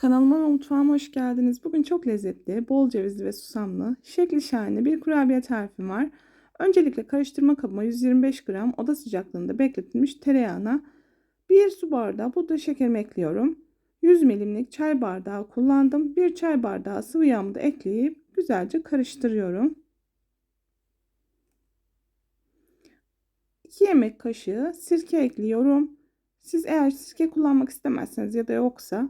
Kanalıma ve mutfağıma hoş geldiniz. Bugün çok lezzetli, bol cevizli ve susamlı, şekli şahane bir kurabiye tarifim var. Öncelikle karıştırma kabıma 125 gram oda sıcaklığında bekletilmiş tereyağına 1 su bardağı pudra şekerimi ekliyorum. 100 milimlik çay bardağı kullandım. 1 çay bardağı sıvı yağımı da ekleyip güzelce karıştırıyorum. 2 yemek kaşığı sirke ekliyorum. Siz eğer sirke kullanmak istemezseniz ya da yoksa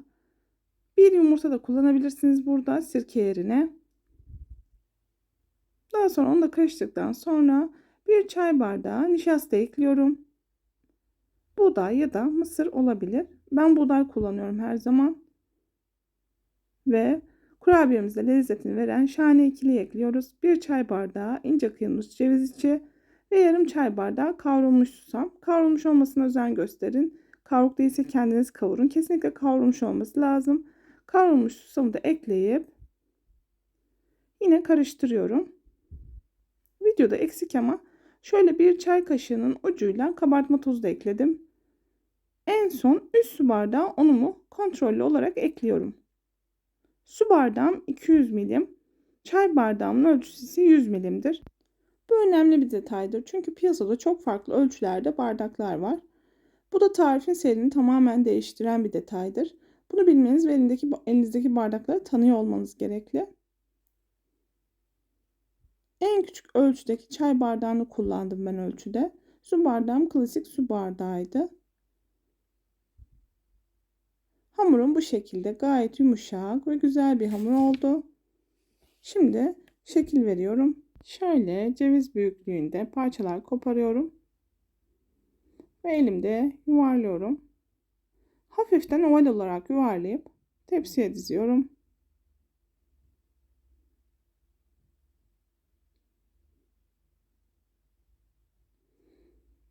bir yumurta da kullanabilirsiniz burada sirke yerine. Daha sonra onu da karıştırdıktan sonra bir çay bardağı nişasta ekliyorum. Buğday ya da mısır olabilir. Ben buğday kullanıyorum her zaman. Ve kurabiyemize lezzetini veren şahane ikili ekliyoruz. Bir çay bardağı ince kıyılmış ceviz içi ve yarım çay bardağı kavrulmuş susam. Kavrulmuş olmasına özen gösterin. Kavruk değilse kendiniz kavurun. Kesinlikle kavrulmuş olması lazım. Kavrulmuş susamı da ekleyip yine karıştırıyorum. Videoda eksik ama şöyle bir çay kaşığının ucuyla kabartma tozu da ekledim. En son 3 su bardağı unumu kontrollü olarak ekliyorum. Su bardağım 200 milim, çay bardağımın ölçüsü ise 100 milimdir. Bu önemli bir detaydır çünkü piyasada çok farklı ölçülerde bardaklar var. Bu da tarifin seyrini tamamen değiştiren bir detaydır. Bunu bilmeniz ve elindeki, elinizdeki bardakları tanıyor olmanız gerekli. En küçük ölçüdeki çay bardağını kullandım ben ölçüde. Su bardağım klasik su bardağıydı. Hamurum bu şekilde gayet yumuşak ve güzel bir hamur oldu. Şimdi şekil veriyorum. Şöyle ceviz büyüklüğünde parçalar koparıyorum. Ve elimde yuvarlıyorum. Hafiften oval olarak yuvarlayıp tepsiye diziyorum.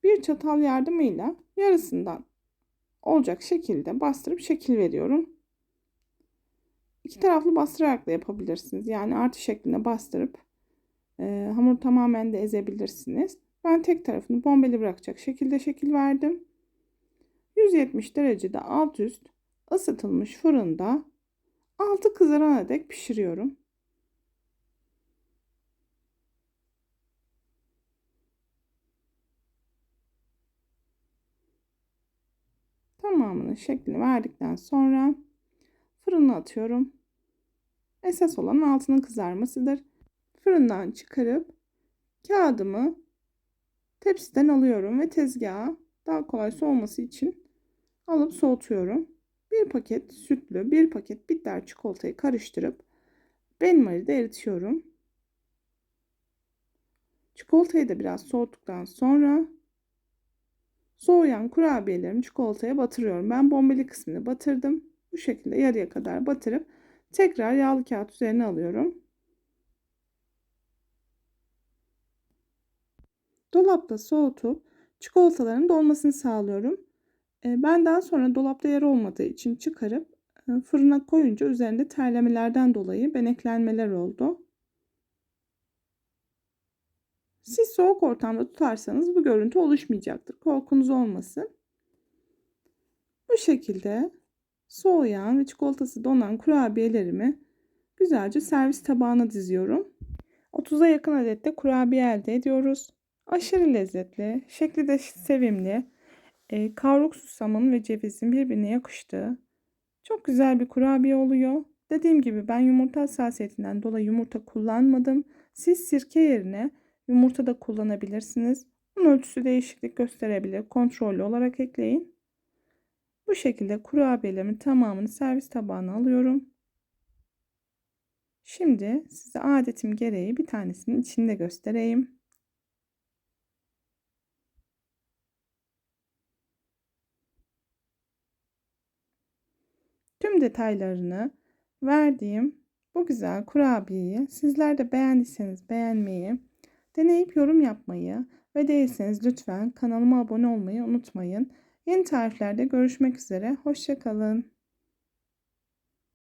Bir çatal yardımıyla yarısından olacak şekilde bastırıp şekil veriyorum. İki taraflı bastırarak da yapabilirsiniz. Yani artı şeklinde bastırıp e, hamur tamamen de ezebilirsiniz. Ben tek tarafını bombeli bırakacak şekilde şekil verdim. 170 derecede alt üst ısıtılmış fırında altı kızarana dek pişiriyorum. Tamamının şeklini verdikten sonra fırına atıyorum. Esas olan altının kızarmasıdır. Fırından çıkarıp kağıdımı tepsiden alıyorum ve tezgaha daha kolay soğuması için alıp soğutuyorum. Bir paket sütlü, bir paket bitter çikolatayı karıştırıp benmaride eritiyorum. Çikolatayı da biraz soğuttuktan sonra soğuyan kurabiyelerimi çikolataya batırıyorum. Ben bombeli kısmını batırdım. Bu şekilde yarıya kadar batırıp tekrar yağlı kağıt üzerine alıyorum. Dolapta soğutup çikolataların dolmasını sağlıyorum. Ben daha sonra dolapta yer olmadığı için çıkarıp fırına koyunca üzerinde terlemelerden dolayı beneklenmeler oldu. Siz soğuk ortamda tutarsanız bu görüntü oluşmayacaktır. Korkunuz olmasın. Bu şekilde soğuyan ve çikolatası donan kurabiyelerimi güzelce servis tabağına diziyorum. 30'a yakın adette kurabiye elde ediyoruz. Aşırı lezzetli, şekli de sevimli. E, kavruk susamın ve cevizin birbirine yakıştığı çok güzel bir kurabiye oluyor. Dediğim gibi ben yumurta hassasiyetinden dolayı yumurta kullanmadım. Siz sirke yerine yumurta da kullanabilirsiniz. Bunun ölçüsü değişiklik gösterebilir. Kontrollü olarak ekleyin. Bu şekilde kurabiyelerimin tamamını servis tabağına alıyorum. Şimdi size adetim gereği bir tanesinin içinde göstereyim. Detaylarını verdiğim bu güzel kurabiyeyi sizler de beğendiyseniz beğenmeyi, deneyip yorum yapmayı ve değilseniz lütfen kanalıma abone olmayı unutmayın. Yeni tariflerde görüşmek üzere. Hoşçakalın.